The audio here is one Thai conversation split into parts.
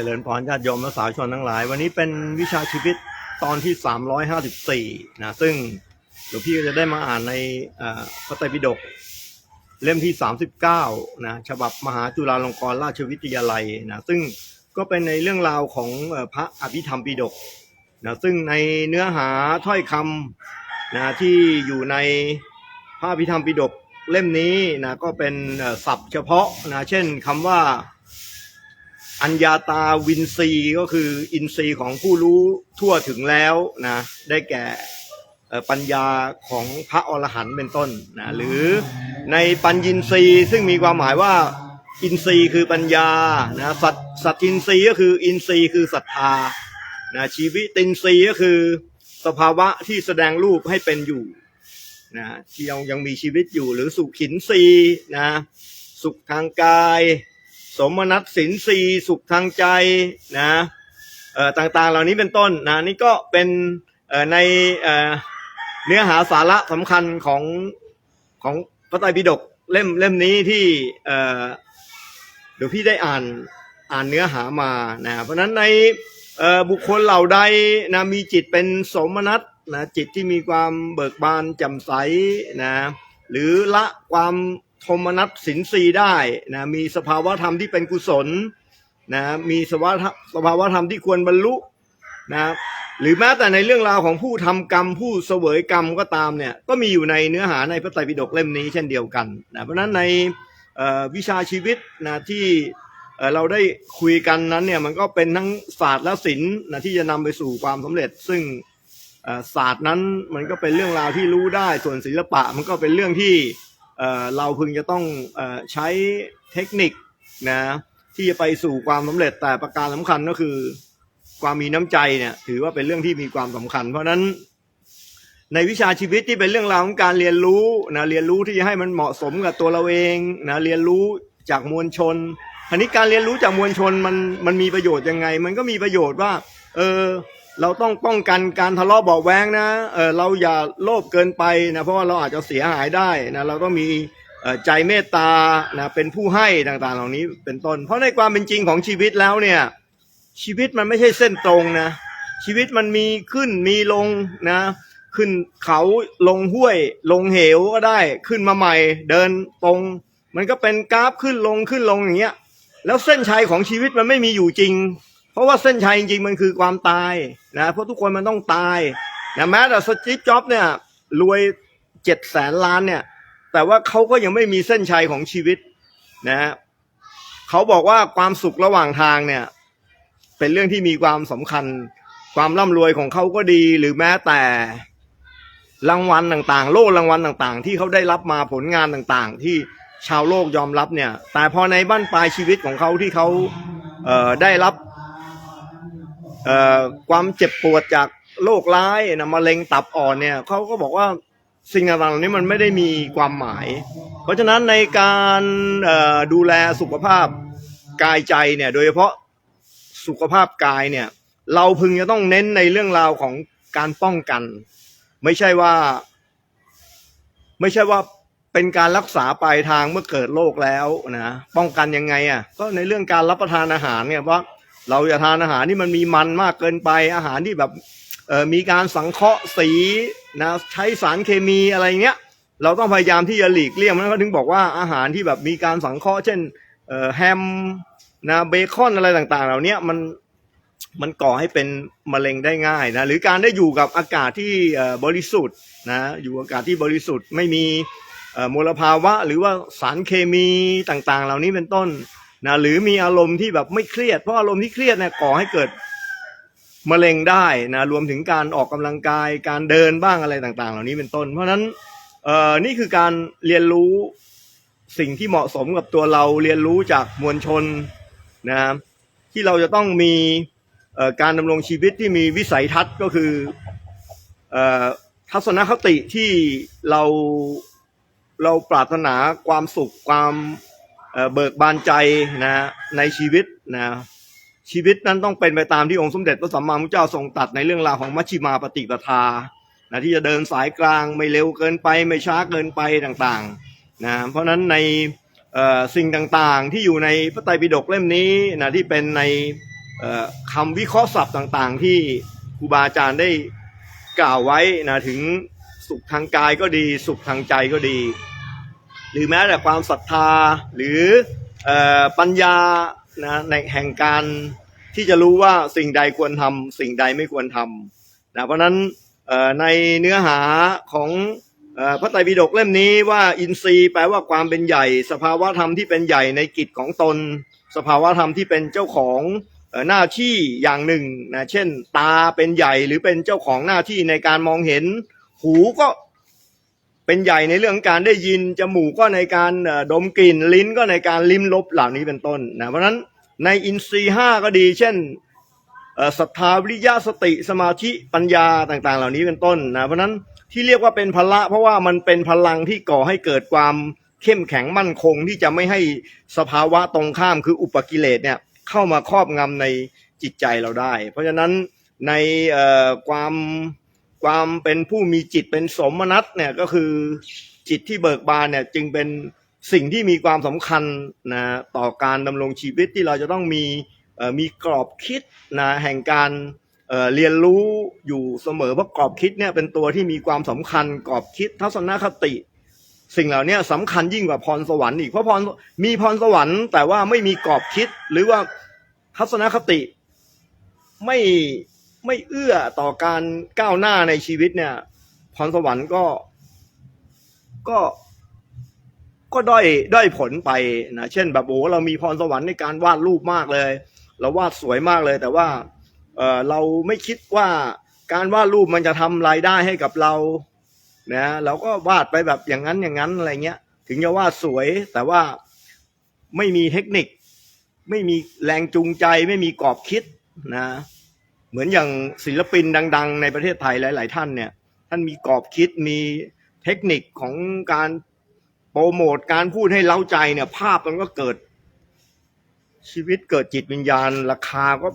จริญพรญาติโยมและสาธุชนทั้งหลาย วันนี้เป็นวิชาชีวิตตอนที่ 354 นะ ซึ่งหลวงพี่ก็จะได้มาอ่านในพระไตรปิฎกเล่มที่ 39 นะฉบับมหาจุฬาลงกรณราชวิทยาลัยนะซึ่งก็เป็นในเรื่องราวของพระอภิธรรมปิฎกนะซึ่งในเนื้อหาถ้อยคำนะที่อยู่ในพระอภิธรรมปิฎกเล่มนี้นะก็เป็นศัพท์เฉพาะนะเช่นคำว่า อัญญาตาวินซีย์ก็คืออินทรีย์ของผู้รู้ทั่วถึงแล้วนะได้แก่เอ่อปัญญาของพระอรหันต์เป็นต้นนะหรือในปัญญินทรีย์ซึ่งมีความหมายว่าอินทรีย์คือปัญญานะสัตสัตทินทรีย์ก็คืออินทรีย์คือศรัทธานะชีวิตินทรีย์ก็คือสภาวะที่แสดงรูปให้เป็นอยู่นะที่ยังยังมีชีวิตอยู่หรือสุขินทรีย์นะสุขทางกาย สมนัตสินสีสุขทางใจนะเอ่อต่างๆเหล่านี้เป็นต้นนะนี่ก็เป็นเอ่อในเอ่อเนื้อหาสาระสำคัญของของพระไตรปิฎกเล่มเล่มนี้ที่เอ่อเดี๋ยวพี่ได้อ่านอ่านเนื้อหามานะเพราะนั้นในเอ่อบุคคลเหล่าใดนะมีจิตเป็นสมนัตนะจิตที่มีความเบิกบานแจ่มใสนะหรือละความ โทมนัสสินสีได้นะมีสภาวะธรรมที่เป็นกุศลนะมีสภาวะสภาวะธรรมที่ควรบรรลุนะหรือแม้แต่ในเรื่องราวของผู้ทำกรรม ผู้เสวยกรรมก็ตามเนี่ยก็มีอยู่ในเนื้อหาในพระไตรปิฎกเล่มนี้เช่นเดียวกันนะเพราะฉะนั้นในวิชาชีวิตนะที่เอ่อเราได้คุยกันนั้นเนี่ยมันก็เป็นทั้งศาสตร์และศิลป์นะที่จะนำไปสู่ความสำเร็จ ซึ่งศาสตร์นั้นมันก็เป็นเรื่องราวที่รู้ได้ส่วนศิลปะ มันก็เป็นเรื่องที่ เราพึงจะต้องอใช้เทคนิคนะที่จะไปสู่ความสำเร็จแต่ประการสำคัญก็คือ ความมีน้ำใจเนี่ยถือว่าเป็นเรื่องที่มีความสำคัญ เพราะฉะนั้นในวิชาชีวิตที่เป็นเรื่องราวของการเรียนรู้นะเรียนรู้ที่จะให้มันเหมาะสมกับตัวเราเองนะเรียนรู้จากมวลชนอันนี้การเรียนรู้จากมวลชนมันมันมีประโยชน์ยังไง มันก็มีประโยชน์ว่า เออ เราต้องป้องกันการทะเลาะเบาแวงนะเออเราอย่าโลภเกินไปนะเพราะว่าเราอาจจะเสียหายได้นะเราต้องมีใจเมตตานะเป็นผู้ให้ต่างๆ เหล่านี้เป็นต้น เพราะในความเป็นจริงของชีวิตแล้วเนี่ยชีวิตมันไม่ใช่เส้นตรงนะชีวิตมันมีขึ้นมีลงนะ ขึ้นเขาลงห้วย ลงเหวก็ได้ขึ้นมาใหม่ เดินตรง มันก็เป็นกราฟขึ้นลงขึ้นลงอย่างเงี้ยแล้วเส้นชัยของชีวิตมันไม่มีอยู่จริง เพราะว่าเส้นชัยจริงๆมันคือความตายนะเพราะทุกคนมันต้องตายนะแม้แต่สตีฟจ็อบเนี่ยรวยเจ็ดแสนล้านเนี่ย แต่ว่าเขาก็ยังไม่มีเส้นชัยของชีวิตนะฮะเขาบอกว่าความสุขระหว่างทางเนี่ย เป็นเรื่องที่มีความสำคัญ ความร่ำรวยของเขาก็ดีหรือแม้แต่รางวัลต่างๆ โล่รางวัลต่างๆ ที่เขาได้รับมาผลงานต่างๆ ที่ชาวโลกยอมรับเนี่ย แต่พอในบ้านปลายชีวิตของเขาที่เขาเอ่อได้รับ ความเจ็บปวดจากโรคร้ายนะมะเร็งตับอ่อนเนี่ยเขาก็บอกว่าสิ่งต่างๆเหล่านี้มันไม่ได้มีความหมาย เพราะฉะนั้นในการดูแลสุขภาพกายใจเนี่ยโดยเฉพาะสุขภาพกายเนี่ยเราพึงจะต้องเน้นในเรื่องราวของการป้องกัน ไม่ใช่ว่า ไม่ใช่ว่าเป็นการรักษาปลายทางเมื่อเกิดโรคแล้วนะป้องกันยังไงอะก็ในเรื่องการรับประทานอาหารเนี่ยเพรา เราอย่าทานอาหารที่มันมีมันมากเกินไปอาหารที่แบบมีการสังเคราะห์สีนะใช้สารเคมีอะไรเงี้ย เราต้องพยายามที่จะหลีกเลี่ยงมันก็ถึงบอกว่าอาหารที่แบบมีการสังเคราะห์เช่นแฮมนะเบคอนอะไรต่างๆ เหล่านี้มันมันก่อให้เป็นมะเร็งได้ง่ายนะหรือการได้อยู่กับอากาศที่บริสุทธิ์นะอยู่อากาศที่บริสุทธิ์ไม่มีมลภาวะ หรือว่าสารเคมีต่างๆ เหล่านี้เป็นต้น นะหรือมีอารมณ์ที่แบบไม่เครียด เพราะอารมณ์ที่เครียดเนี่ยก่อให้เกิดมะเร็งได้นะรวมถึงการออกกำลังกายการเดินบ้างอะไรต่างๆ เหล่านี้เป็นต้น เพราะฉะนั้นเอ่อนี่คือการเรียนรู้สิ่งที่เหมาะสมกับตัวเราเรียนรู้จากมวลชนนะที่เราจะต้องมีการดำรงชีวิตที่มีวิสัยทัศน์ก็คือทัศนคติที่เราเราปรารถนาความสุขความ เบิกบานใจนะในชีวิตนะชีวิตนั้นต้องเป็นไปตามที่องค์สมเด็จพระสัมมาสัมพุทธเจ้าทรงตัดในเรื่องราวของมัชฌิมาปฏิปทานะที่จะเดินสายกลางไม่เร็วเกินไปไม่ช้าเกินไปต่างๆนะเพราะฉะนั้นในสิ่งต่างๆที่อยู่ในพระไตรปิฎกเล่มนี้นะที่เป็นในเอ่อคำวิเคราะห์ศัพท์ต่างๆ ที่ครูบาอาจารย์ได้กล่าวไว้นะถึงสุขทางกายก็ดี สุขทางใจก็ดี หรือแม้แต่ความศรัทธาหรืออปัญญานะในแห่งการที่จะรู้ว่าสิ่งใดควรทำสิ่งใดไม่ควรทำนะเพราะนั้นในเนื้อหาของพระไตรปิฎกเล่มนี้ว่าอินทรีย์แปลว่าความเป็นใหญ่ สภาวะธรรมที่เป็นใหญ่ในกิจของตน สภาวะธรรมที่เป็นเจ้าของหน้าที่อย่างหนึ่งนะเช่น ตาเป็นใหญ่หรือเป็นเจ้าของหน้าที่ในการมองเห็น หูก็ เป็นใหญ่ในเรื่องการได้ยินจมูกก็ในการดมกลิ่นลิ้นก็ในการลิ้มรสเหล่านี้เป็นต้นนะเพราะฉะนั้นในอินทรีย์ห้าก็ดี เช่นศรัทธาวิริยะสติสมาธิปัญญาต่าง ๆ เหล่านี้เป็นต้นนะเพราะนั้นที่เรียกว่าเป็นพละ เพราะว่ามันเป็นพลังที่ก่อให้เกิดความเข้มแข็งมั่นคงที่จะไม่ให้สภาวะตรงข้ามคืออุปกิเลสเนี่ยเข้ามาครอบงำในจิตใจเราได้ เพราะฉะนั้นในความ ความเป็นผู้มีจิตเป็นสมนัตเนี่ยก็คือจิตที่เบิกบานเนี่ยจึงเป็นสิ่งที่มีความสำคัญนะต่อการดำรงชีวิตที่เราจะต้องมีมีกรอบคิดนะแห่งการเเรียนรู้อยู่เสมอเพราะกรอบคิดเนี่ยเป็นตัวที่มีความสำคัญกรอบคิดทัศนคติ สิ่งเหล่านี้สำคัญยิ่งกว่าพรสวรรค์อีกเพราะพรมีพรสวรรค์แต่ว่าไม่มีกรอบคิดหรือว่าทัศนคติไม่ ไม่เอื้อต่อการก้าวหน้าในชีวิตเนี่ยพรสวรรค์ก็ก็ก็ด้อยด้อยผลไปนะเช่นแบบโอ้เรามีพรสวรรค์ในการวาดรูปมากเลย เราวาดสวยมากเลย แต่ว่าเออเราไม่คิดว่าการวาดรูปมันจะทำรายได้ให้กับเรานะเราก็วาดไปแบบอย่างนั้นอย่างนั้นอะไรเงี้ย ถึงจะวาดสวยแต่ว่าไม่มีเทคนิค ไม่มีแรงจูงใจ ไม่มีกรอบคิดนะ เหมือนอย่างศิลปินดัง ๆ ในประเทศไทยหลาย ๆ ท่านเนี่ยท่านมีกรอบคิดมีเทคนิคของการโปรโมทการพูดให้เล้าใจเนี่ย ภาพมันก็เกิด ชีวิตเกิดจิตวิญญาณ ราคาก็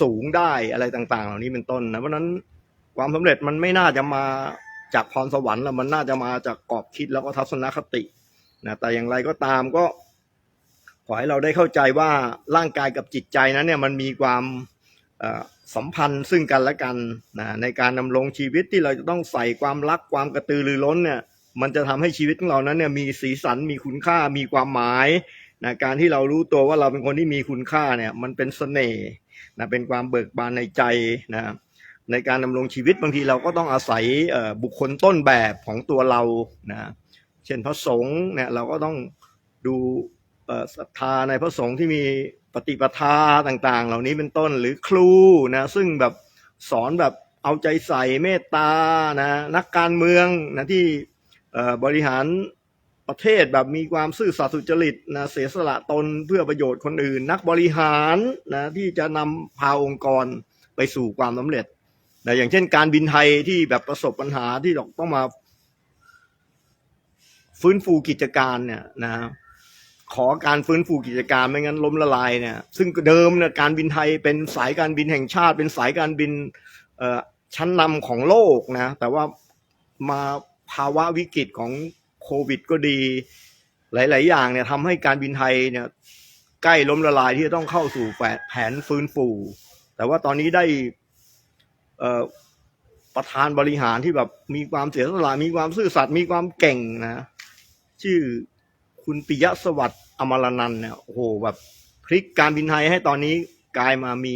สูงได้อะไรต่าง ๆ เหล่านี้เป็นต้นนะเพราะนั้นความสำเร็จมันไม่น่าจะมาจากพรสวรรค์แล้วมันน่าจะมาจากกรอบคิดแล้วก็ทัศนคตินะแต่อย่างไรก็ตามก็ขอให้เราได้เข้าใจว่าร่างกายกับจิตใจนั้นเนี่ยมันมีความ สัมพันธ์ซึ่งกันและกันนะในการดำรงชีวิตที่เราจะต้องใส่ความรักความกระตือรือร้นเนี่ยมันจะทำให้ชีวิตของเรานั้นเนี่ยมีสีสันมีคุณค่ามีความหมายนะการที่เรารู้ตัวว่าเราเป็นคนที่มีคุณค่าเนี่ยมันเป็นเสน่ห์นะเป็นความเบิกบานในใจนะในการดำรงชีวิตบางทีเราก็ต้องอาศัยบุคคลต้นแบบของตัวเรานะเช่นพระสงฆ์เนี่ยเราก็ต้องดูศรัทธาในพระสงฆ์ที่มี ปฏิปทาต่างๆ เหล่านี้เป็นต้นหรือครูนะซึ่งแบบสอนแบบเอาใจใส่เมตตานะนักการเมืองนะที่บริหารประเทศแบบมีความซื่อสัตย์สุจริตนะเสียสละตนเพื่อประโยชน์คนอื่น นักบริหารนะที่จะนำพาองค์กรไปสู่ความสำเร็จนะอย่างเช่นการบินไทยที่แบบประสบปัญหาที่ต้องมา ฟื้นฟูกิจการเนี่ยนะ ขอการฟื้นฟูกิจการไม่งั้นล้มละลายเนี่ยซึ่งเดิมเนี่ยการบินไทยเป็นสายการบินแห่งชาติ เป็นสายการบินชั้นนำของโลกนะ แต่ว่ามาภาวะวิกฤตของโควิด ก็ดี หลาย ๆ อย่างเนี่ยทำให้การบินไทยเนี่ยใกล้ล้มละลายที่จะต้องเข้าสู่แผนฟื้นฟู แต่ว่าตอนนี้ได้ประธานบริหารที่แบบมีความเสียสละมีความซื่อสัตย์มีความเก่งนะ ชื่อ คุณปิยะสวัสดิ์อมรนันเนี่ยโอ้โหแบบพลิกการบินไทยให้ตอนนี้กลายมามี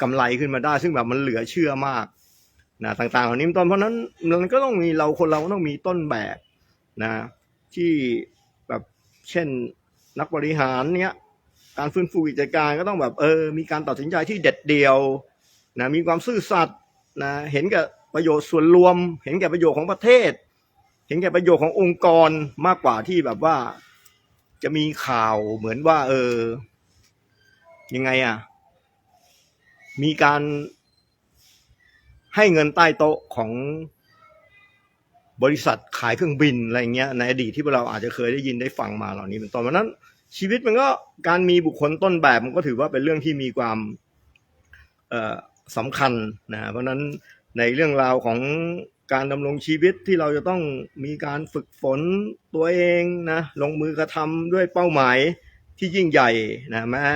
กำไรขึ้นมาได้ ซึ่งแบบมันเหลือเชื่อมากนะต่างๆเหล่านี้ต้นเพราะนั้นมันก็ต้องมีเราคนเราต้องมีต้นแบบนะ ที่แบบเช่นนักบริหารเนี้ยการฟื้นฟูกิจการก็ต้องแบบเออ มีการตัดสินใจที่เด็ดเดี่ยวนะมีความซื่อสัตย์นะเห็นแก่ประโยชน์ส่วนรวม เห็นแก่ประโยชน์ของประเทศ เห็นแก่ประโยชน์ขององค์กรมากกว่าที่แบบว่า จะมีข่าวเหมือนว่า เออ ยังไงอะ มีการให้เงินใต้โต๊ะของบริษัทขายเครื่องบินอะไรเงี้ยในอดีตที่พวกเราอาจจะเคยได้ยินได้ฟังมาเหล่านี้เป็นต้นเพราะฉะนั้น ชีวิตมันก็การมีบุคคลต้นแบบมันก็ถือว่าเป็นเรื่องที่มีความสำคัญนะเพราะนั้นในเรื่องราวของ การดำรงชีวิตที่เราจะต้องมีการฝึกฝนตัวเองนะลงมือกระทำด้วยเป้าหมายที่ยิ่งใหญ่นะแม้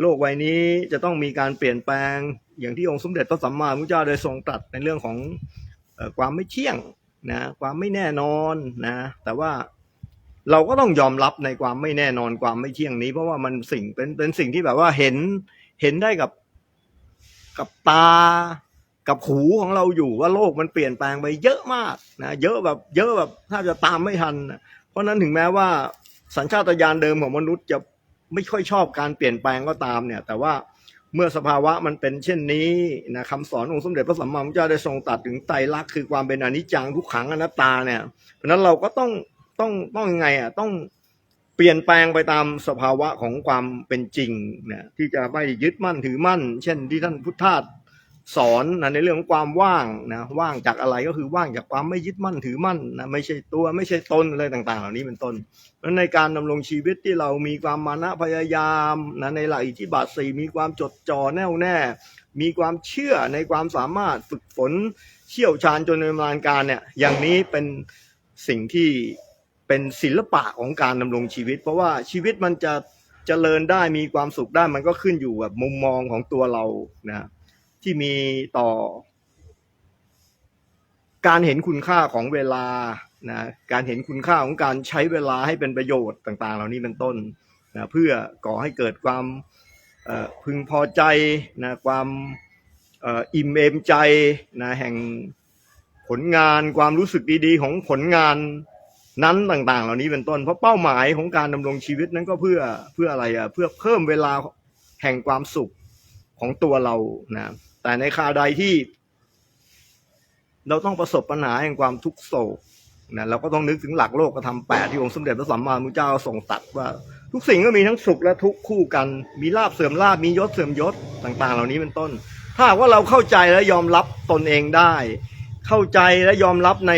โลกใบนี้จะต้องมีการเปลี่ยนแปลงอย่างที่องค์สมเด็จพระสัมมาสัมพุทธเจ้าได้ทรงตรัสในเรื่องของอความไม่เที่ยงนะความไม่แน่นอนนะแต่ว่าเราก็ต้องยอมรับในความไม่แน่นอนความไม่เที่ยงนี้ เพราะว่ามันสิ่งเป็นเป็นสิ่งที่แบบว่าเห็นเห็นได้กับกับตา กับหูของเราอยู่ว่าโลกมันเปลี่ยนแปลงไปเยอะมากนะเยอะแบบเยอะแบบถ้าจะตามไม่ทันนะเพราะนั้นถึงแม้ว่าสัญชาตญาณเดิมของมนุษย์จะไม่ค่อยชอบการเปลี่ยนแปลงก็ตามเนี่ย แต่ว่าเมื่อสภาวะมันเป็นเช่นนี้นะคำสอนองค์สมเด็จพระสัมมาสัมพุทธเจ้าได้ทรงตัดถึงไตรลักษณ์คือความเป็นอนิจจังทุกขังอนัตตาเนี่ย เพราะฉะนั้นเราก็ต้องต้องต้องยังไงอะต้องเปลี่ยนแปลงไปตามสภาวะของความเป็นจริงนะที่จะไม่ยึดมั่นถือมั่น เช่นที่ท่านพุทธทาส สอนนะในเรื่องของความว่างนะว่างจากอะไรก็คือว่างจากความไม่ยึดมั่นถือมั่นนะไม่ใช่ตัวไม่ใช่ตนอะไรต่าง ๆ เหล่านี้เป็นต้นนั้นในการดำรงชีวิตที่เรามีความมานะพยายามนะในหลักอิทธิบาทสี่มีความจดจ่อแน่วแน่ มีความเชื่อในความสามารถฝึกฝนเชี่ยวชาญจนในมานการเนี่ยอย่างนี้เป็นสิ่งที่เป็นศิลปะของการดำรงชีวิต เพราะว่าชีวิตมันจะเจริญได้มีความสุขได้มันก็ขึ้นอยู่กับมุมมองของตัวเรานะ ที่มีต่อ การเห็นคุณค่าของเวลานะการเห็นคุณค่าของการใช้เวลาให้เป็นประโยชน์ต่าง ๆ เหล่านี้เป็นต้นนะเพื่อก่อให้เกิดความพึงพอใจนะความอิ่มเอมใจนะแห่งผลงานความรู้สึกดีๆ ของผลงานนั้นต่าง ๆ เหล่านี้เป็นต้น เพราะเป้าหมายของการดำรงชีวิตนั้นก็เพื่อเพื่ออะไรอะเพื่อเพิ่มเวลาแห่งความสุขของตัวเรานะ แต่ในคราวใดที่ เราต้องประสบปัญหาแห่งความทุกโศกนะเราก็ต้องนึกถึงหลักโลกธรรมแปดที่องค์สมเด็จพระสัมมาสัมพุทธเจ้าทรงตรัสว่า ทุกสิ่งก็มีทั้งสุขและทุกข์คู่กัน มีลาบเสื่อมลาบมียศเสื่อมยศต่าง ๆ เหล่านี้เป็นต้น ถ้าว่าเราเข้าใจและยอมรับตนเองได้ เข้าใจและยอมรับใน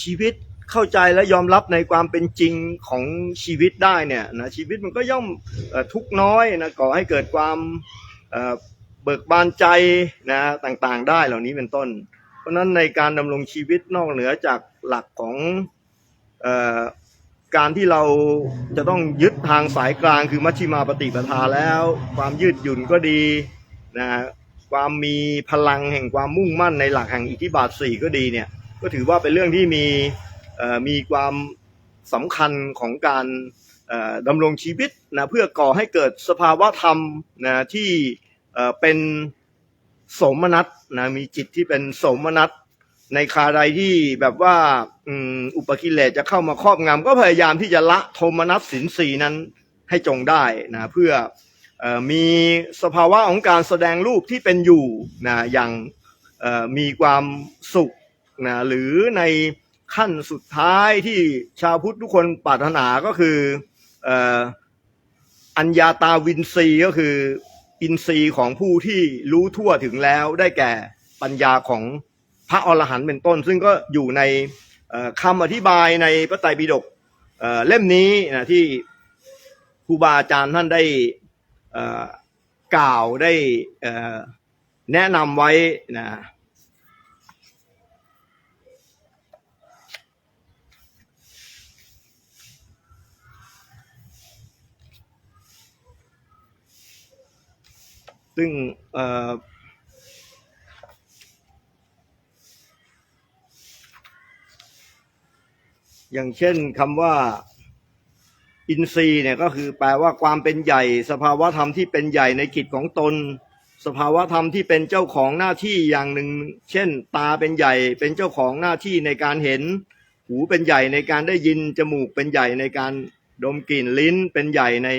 ชีวิตเข้าใจและยอมรับในความเป็นจริงของชีวิตได้เนี่ยนะชีวิตมันก็ย่อมอทุกน้อยนะก่อให้เกิดความ เบิกบานใจนะต่างๆได้เหล่านี้เป็นต้น เพราะฉะนั้นในการดำรงชีวิตนอกเหนือจากหลักของออการที่เราจะต้องยึดทางสายกลางคือมัชฌิมาปฏิปทาแล้ว ความยืดหยุ่นก็ดีนะความมีพลังแห่งความมุ่งมั่นในหลักแห่งอิทธิบาทสี่ก็ดีเนี่ยก็ถือว่าเป็นเรื่องที่มีมีความสำคัญของการดำรงชีวิตนะเพื่อก่อให้เกิดสภาวะธรรมนะที่ เอ่อเป็นสมนัสนะมีจิตที่เป็นสมนัสในคาใดที่แบบว่าอุปกิเลสจะเข้ามาครอบงำก็พยายามที่จะละโทมนัสสินสีนั้นให้จงได้นะเพื่ออมีสภาวะของการแสดงรูปที่เป็นอยู่นะอย่างมีความสุขนะหรือในขั้นสุดท้ายที่ชาวพุทธทุกคนปรารถนาก็คืออัญญาตาวินซีก็คือ อินทรีย์ของผู้ที่รู้ทั่วถึงแล้วได้แก่ปัญญาของพระอรหันต์เป็นต้น ซึ่งก็อยู่ในเอ่อคำอธิบายในพระไตรปิฎกเล่มนี้นะที่ครูบาอาจารย์ท่านได้กล่าวได้แนะนำไว้นะ ซึ่งอย่างเช่นคำว่า อินทรีย์เนี่ยก็คือแปลว่าความเป็นใหญ่ สภาวะธรรมที่เป็นใหญ่ในกิจของตน สภาวะธรรมที่เป็นเจ้าของหน้าที่อย่างหนึ่ง เช่น ตาเป็นใหญ่ เป็นเจ้าของหน้าที่ในการเห็น หูเป็นใหญ่ในการได้ยินจมูกเป็นใหญ่ในการดมกลิ่นลิ้นเป็นใหญ่ใน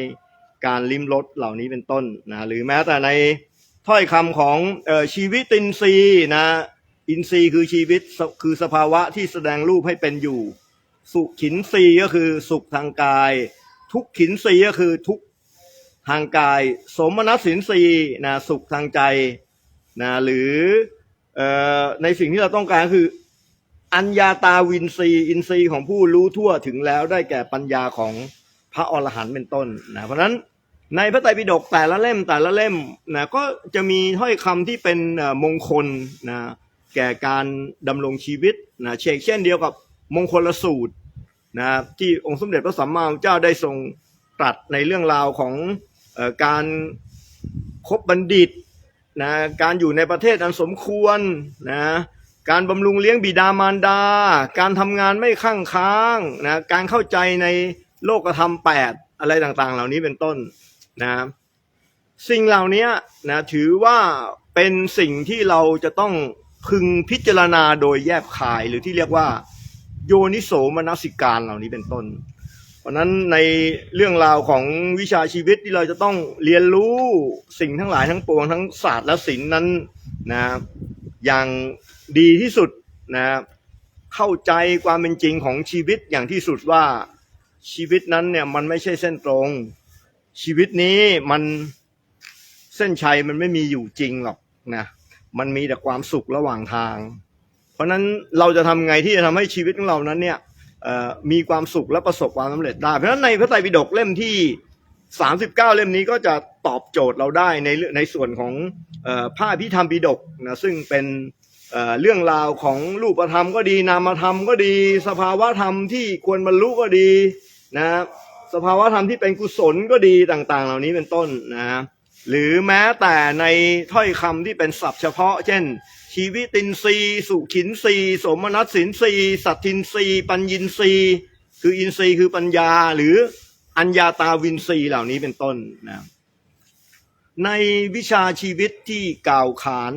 การลิ้มรสเหล่านี้เป็นต้นนะหรือแม้แต่ในถ้อยคำของออชีวิตินทรีย์นะอินทรีย์คือชีวิตคือสภาวะที่แสดงรูปให้เป็นอยู่ สุขินทรีย์ก็คือสุขทางกาย ทุกขินทรีย์ก็คือทุกทางกาย สมนัสสินทรีย์นะสุขทางใจนะหรืออในสิ่งที่เราต้องการคืออัญญาตาวินทรีย์อินทรีย์ของผู้รู้ทั่วถึงแล้วได้แก่ปัญญาของพระอรหันต์เป็นต้นนะเพราะฉะนั้น ในพระไตรปิฎกแต่ละเล่มแต่ละเล่มนะก็จะมีถ้อยคำที่เป็นมงคลนะแก่การดำรงชีวิตนะเชกเช่นเดียวกับมงคลสูตรนะที่องค์สมเด็จพระสัมมาสัมพุทธเจ้าได้ทรงตรัสในเรื่องราวของอการคบบัณฑิตนะการอยู่ในประเทศอันสมควรนะการบำรุงเลี้ยงบิดามารดา การทำงานไม่ข้างค้างนะการเข้าใจในโลกธรรมแปดอะไรต่างๆ เหล่านี้เป็นต้น นะสิ่งเหล่านี้นะถือว่าเป็นสิ่งที่เราจะต้องพึงพิจารณาโดยแยบคายหรือที่เรียกว่า โยนิโสมนสิการเหล่านี้เป็นต้น เพราะฉะนั้นในเรื่องราวของวิชาชีวิตที่เราจะต้องเรียนรู้สิ่งทั้งหลายทั้งปวงทั้งศาสตร์และศิลป์นั้นนะอย่างดีที่สุดนะเข้าใจความเป็นจริงของชีวิตอย่างที่สุดว่าชีวิตนั้นเนี่ยมันไม่ใช่เส้นตรง ชีวิตนี้มันเส้นชัยมันไม่มีอยู่จริงหรอกนะมันมีแต่ความสุขระหว่างทาง เพราะฉะนั้นเราจะทำไงที่จะทำให้ชีวิตของเรานั้นเนี่ยมีความสุขและประสบความสำเร็จได้ เพราะฉะนั้นในพระไตรปิฎกเล่มที่39 เล่มนี้ก็จะตอบโจทย์เราได้ในในส่วนของอ่อพระพิธรรมปิฎกนะซึ่งเป็นเเรื่องราวของรูปธรรมก็ดีนามธรรมก็ดี สภาวะธรรมที่ควรบรรลุก็ดีนะ สภาวะธรรมที่เป็นกุศลก็ดีต่างๆ เหล่านี้เป็นต้นนะหรือแม้แต่ในถ้อยคำที่เป็นศัพท์เฉพาะ เช่น ชีวิตินทรีสุขินทรีสมนัสสินทรีสัตทินทรีปัญญินทรีคืออินทรีย์คือปัญญาหรืออัญญาตาวินทรีย์เหล่านี้เป็นต้นนะในวิชาชีวิตที่กล่าวขาน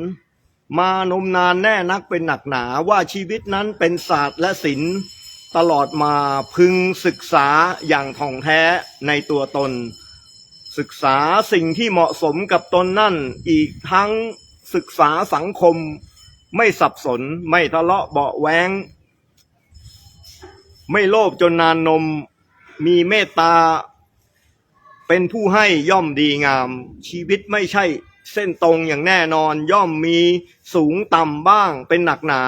มานมนานแน่นักเป็นหนักหนาว่าชีวิตนั้นเป็นศาสตร์และศิลป์ ตลอดมาพึงศึกษาอย่างท่องแท้ในตัวตน ศึกษาสิ่งที่เหมาะสมกับตนนั่น อีกทั้งศึกษาสังคมไม่สับสนไม่ทะเลาะเบาแวงไม่โลภจนนานนมมีเมตตา เป็นผู้ให้ย่อมดีงาม ชีวิตไม่ใช่เส้นตรงอย่างแน่นอนย่อมมีสูงต่ำบ้างเป็นหนักหนา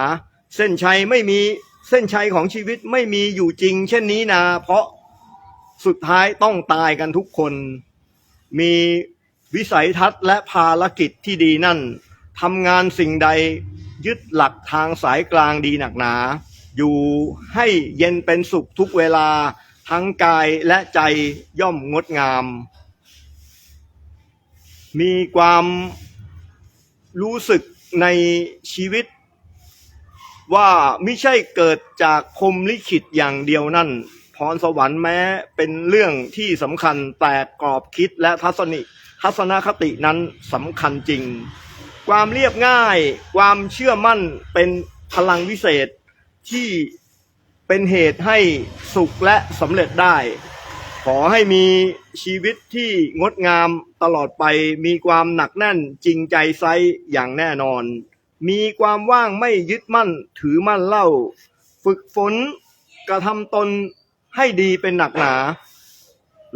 เส้นชัยไม่มี เส้นชัยของชีวิตไม่มีอยู่จริง เช่นนี้นาเพราะสุดท้ายต้องตายกันทุกคน มีวิสัยทัศน์และภารกิจที่ดีนั่นทำงานสิ่งใดยึดหลักทางสายกลางดีหนักหนา อยู่ให้เย็นเป็นสุขทุกเวลาทั้งกายและใจย่อมงดงาม มีความรู้สึกในชีวิต ว่าไม่ใช่เกิดจากพรหมลิขิตอย่างเดียวนั่น พรสวรรค์แม้เป็นเรื่องที่สำคัญแต่กรอบคิดและทัศนิทัศนคตินั้นสำคัญจริง ความเรียบง่าย ความเชื่อมั่นเป็นพลังวิเศษที่เป็นเหตุให้สุขและสำเร็จได้ ขอให้มีชีวิตที่งดงามตลอดไปมีความหนักแน่นจริงใจไซอย่างแน่นอน มีความว่างไม่ยึดมั่นถือมั่นเล่า ฝึกฝนกระทำตนให้ดีเป็นหนักหนา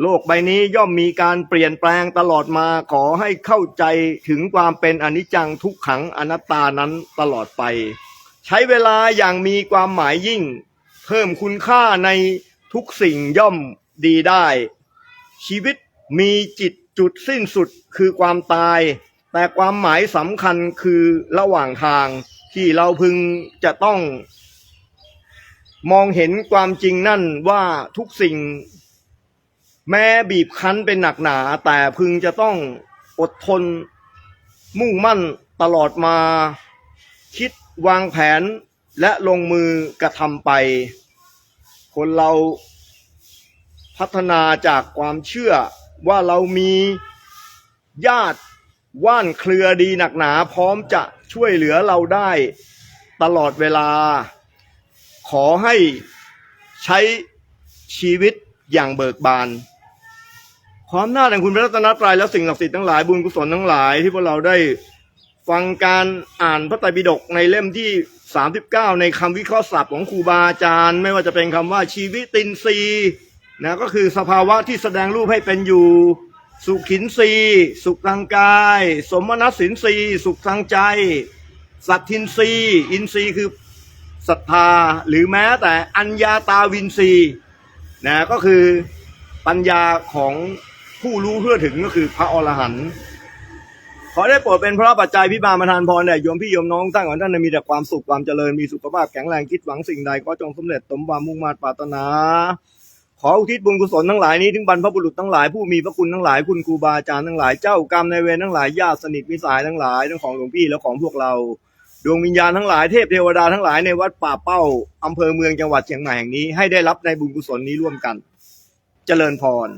โลกใบนี้ย่อมมีการเปลี่ยนแปลงตลอดมาขอให้เข้าใจถึงความเป็นอนิจจังทุกขังอนัตตานั้นตลอดไป ใช้เวลาอย่างมีความหมายยิ่ง เพิ่มคุณค่าในทุกสิ่งย่อมดีได้ ชีวิตมีจิตจุดสิ้นสุดคือความตาย แต่ความหมายสำคัญคือระหว่างทางที่เราพึงจะต้อง มองเห็นความจริงนั่นว่าทุกสิ่ง แม้บีบคั้นเป็นหนักหนา แต่พึงจะต้องอดทน มุ่งมั่นตลอดมา คิดวางแผนและลงมือกระทำไป คนเราพัฒนาจากความเชื่อว่าเรามีญาติ ว่านเครือดีหนักหนาพร้อมจะช่วยเหลือเราได้ตลอดเวลา ขอให้ใช้ชีวิตอย่างเบิกบาน ความน่าแห่งคุณพระรัตนตรัยและสิ่งศักดิ์สิทธิ์ทั้งหลายบุญกุศลทั้งหลาย ที่พวกเราได้ฟังการอ่านพระไตรปิฎกในเล่มที่ 39 ในคำวิเคราะห์ศัพท์ของครูบาอาจารย์ ไม่ว่าจะเป็นคำว่าชีวิตินทรีย์นะก็คือสภาวะที่แสดงรูปให้เป็นอยู่ สุขินรีสุขทางกาย สมนัสสินรีสุขทางใจ สัตทินรีอินทรีย์คือศรัทธาหรือแม้แต่อัญญาตาวินรีนะก็คือปัญญาของผู้รู้เพื่อถึงก็คือพระอรหันต์ขอได้โปรดเป็นพระปัจจัยพิบาลประทานพรแด่โยมพี่โยมน้องทั้งของท่านมีแต่ความสุขความเจริญมีสุขภาพแข็งแรงคิดหวังสิ่งใดก็จงสำเร็จสมความมุ่งมา่ปรารถนา ขออุทิศบุญกุศลทั้งหลายนี้ถึงบรรพบุรุษทั้งหลายผู้มีพระคุณทั้งหลายคุณครูบาอาจารย์ทั้งหลายเจ้ากรรมนายเวรทั้งหลายญาติสนิทมิสายทั้งหลายทั้งของหลวงพี่และของพวกเรา ดวงวิญญาณทั้งหลายเทพเทวดาทั้งหลายในวัดป่าเป้าอำเภอเมืองจังหวัดเชียงใหม่แห่งนี้ให้ได้รับในบุญกุศลนี้ร่วมกัน เจริญพร